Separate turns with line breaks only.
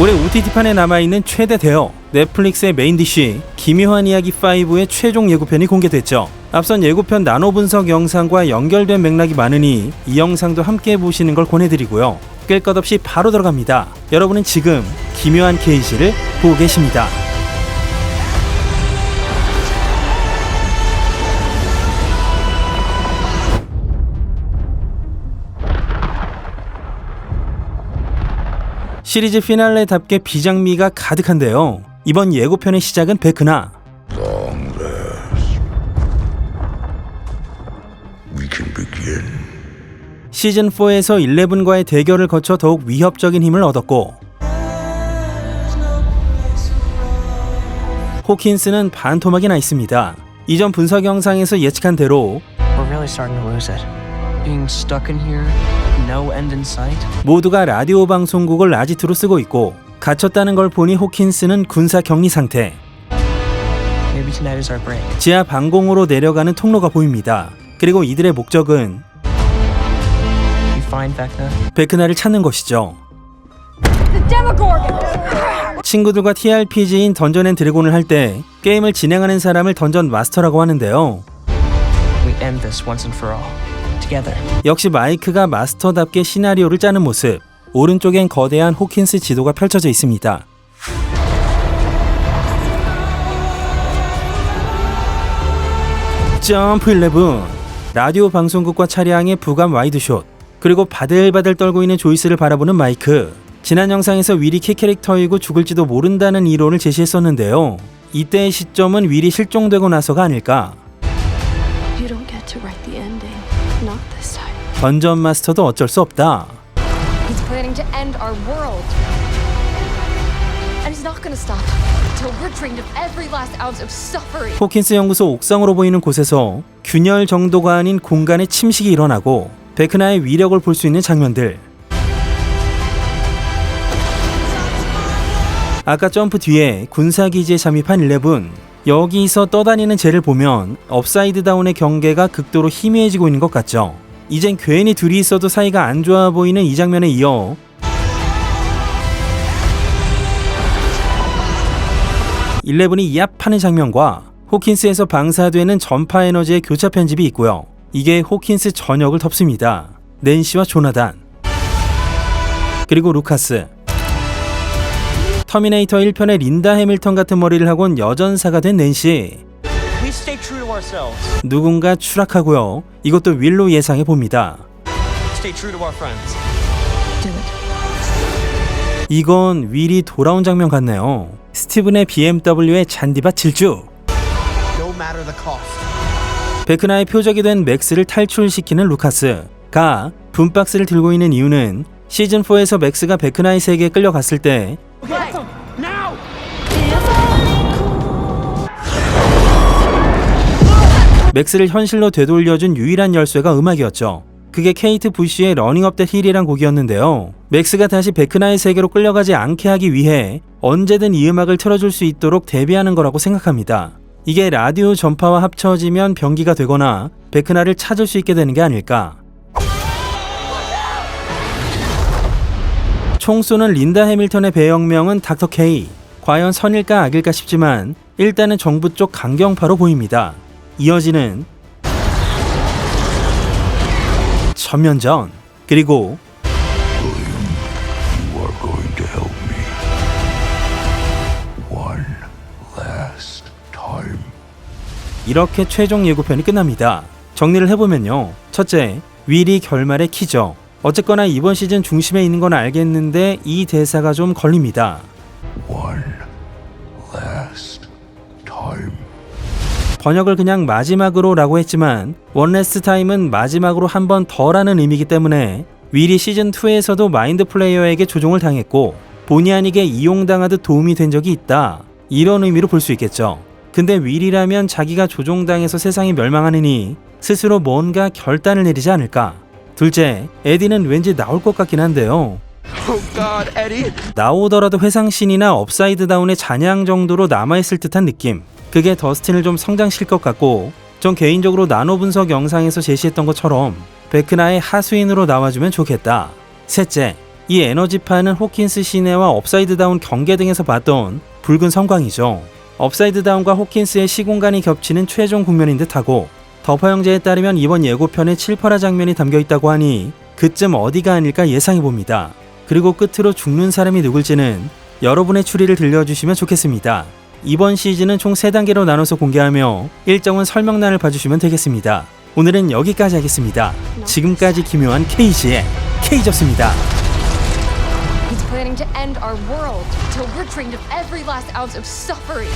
올해 OTT판에 남아있는 최대 대어 넷플릭스의 메인 디쉬 기묘한 이야기 5의 최종 예고편이 공개됐죠. 앞선 예고편 나노 분석 영상과 연결된 맥락이 많으니 이 영상도 함께 보시는 걸 권해드리고요. 깰 것 없이 바로 들어갑니다. 여러분은 지금 기묘한 케이지를 보고 계십니다. 시리즈 피날레답게 비장미가 가득한데요. 이번 예고편의 시작은 베크나
We can begin.
시즌 4에서 11과의 대결을 거쳐 더욱 위협적인 힘을 얻었고 호킨스는 반토막이 나 있습니다. 이전 분석 영상에서 예측한 대로
Being stuck in here, no end in sight.
모두가 라디오 방송국을 라지트로 쓰고 있고 갇혔다는 걸 보니 호킨스는 군사 격리 상태.
Maybe tonight is our break.
지하 방공으로 내려가는 통로가 보입니다. 그리고 이들의 목적은
You find Vecna,
베크나를 찾는 것이죠.
The Demogorgon!
친구들과 TRPG인 던전 앤 드래곤을 할 때 게임을 진행하는 사람을 던전 마스터라고 하는데요.
we end this once and for all. Together.
역시 마이크가 마스터답게 시나리오를 짜는 모습. 오른쪽엔 거대한 호킨스 지도가 펼쳐져 있습니다. 점프 11 라디오 방송국과 차량의 부감 와이드숏 그리고 바들바들 떨고 있는 조이스를 바라보는 마이크 지난 영상에서 윌이 키 캐릭터이고 죽을지도 모른다는 이론을 제시했었는데요 이때의 시점은 윌이 실종되고 나서가 아닐까 던전 마스터도 어쩔 수 없다
He's planning to end our world. And he's not gonna stop until we're drained of every last ounce of suffering.
호킨스 연구소 옥상으로 보이는 곳에서 균열 정도가 아닌 공간의 침식이 일어나고 베크나의 위력을 볼 수 있는 장면들. 아까 점프 뒤에 군사기지에 잠입한 11. 여기서 떠다니는 쟤를 보면 업사이드 다운의 경계가 극도로 희미해지고 있는 것 같죠. 이젠 괜히 둘이 있어도 사이가 안 좋아 보이는 이 장면에 이어 일레븐이 이압하는 장면과 호킨스에서 방사되는 전파 에너지의 교차 편집이 있고요. 이게 호킨스 전역을 덮습니다. 낸시와 조나단 그리고 루카스 터미네이터 1편의 린다 해밀턴 같은 머리를 온 여전사가 된 낸시
We stay true to ourselves.
누군가 추락하고요. 이것도 윌로 예상해 봅니다.
Stay true to our friends.
Do it.
이건 윌이 돌아온 장면 같네요. 스티븐의 BMW의 잔디밭 질주
No matter the cost.
베크나의 표적이 된 맥스를 탈출시키는 루카스가 분박스를 들고 있는 이유는 시즌4에서 맥스가 베크나의 세계에 끌려갔을 때 맥스를 현실로 되돌려준 유일한 열쇠가 음악이었죠. 그게 케이트 부시의 러닝업 더 힐이란 곡이었는데요. 맥스가 다시 베크나의 세계로 끌려가지 않게 하기 위해 언제든 이 음악을 틀어줄 수 있도록 대비하는 거라고 생각합니다. 이게 라디오 전파와 합쳐지면 병기가 되거나 베크나를 찾을 수 있게 되는 게 아닐까. 총 쏘는 린다 해밀턴의 배역명은 닥터 K. 과연 선일까 악일까 싶지만 일단은 정부 쪽 강경파로 보입니다. 이어지는 전면전 그리고. 이렇게 최종 예고편이 끝납니다. 정리를 해보면요. 첫째, 윌이 결말의 키죠. 어쨌거나 이번 시즌 중심에 있는 건 알겠는데 이 대사가 좀 걸립니다. 번역을 그냥 마지막으로 라고 했지만 원레스트 타임은 마지막으로 한 번 더라는 의미이기 때문에 윌이 시즌2에서도 마인드 플레이어에게 조종을 당했고 본의 아니게 이용당하듯 도움이 된 적이 있다. 이런 의미로 볼 수 있겠죠. 근데 윌이라면 자기가 조종당해서 세상이 멸망하느니 스스로 뭔가 결단을 내리지 않을까. 둘째, 에디는 왠지 나올 것 같긴 한데요.
Oh God.
나오더라도 회상신이나 업사이드 다운의 잔향 정도로 남아있을 듯한 느낌. 그게 더스틴을 좀 성장시킬 것 같고, 전 개인적으로 나노 분석 영상에서 제시했던 것처럼 베크나의 하수인으로 나와주면 좋겠다. 셋째, 이 에너지파는 호킨스 시내와 업사이드 다운 경계 등에서 봤던 붉은 성광이죠. 업사이드 다운과 호킨스의 시공간이 겹치는 최종 국면인 듯하고 더퍼 형제에 따르면 이번 예고편에 칠퍼라 장면이 담겨 있다고 하니 그쯤 어디가 아닐까 예상해 봅니다. 그리고 끝으로 죽는 사람이 누굴지는 여러분의 추리를 들려주시면 좋겠습니다. 이번 시즌은 총 3단계로 나눠서 공개하며 일정은 설명란을 봐주시면 되겠습니다. 오늘은 여기까지 하겠습니다. 지금까지 기묘한 케이지의 케이졌습니다.
He's planning to end our world till we're drained of every last ounce of suffering.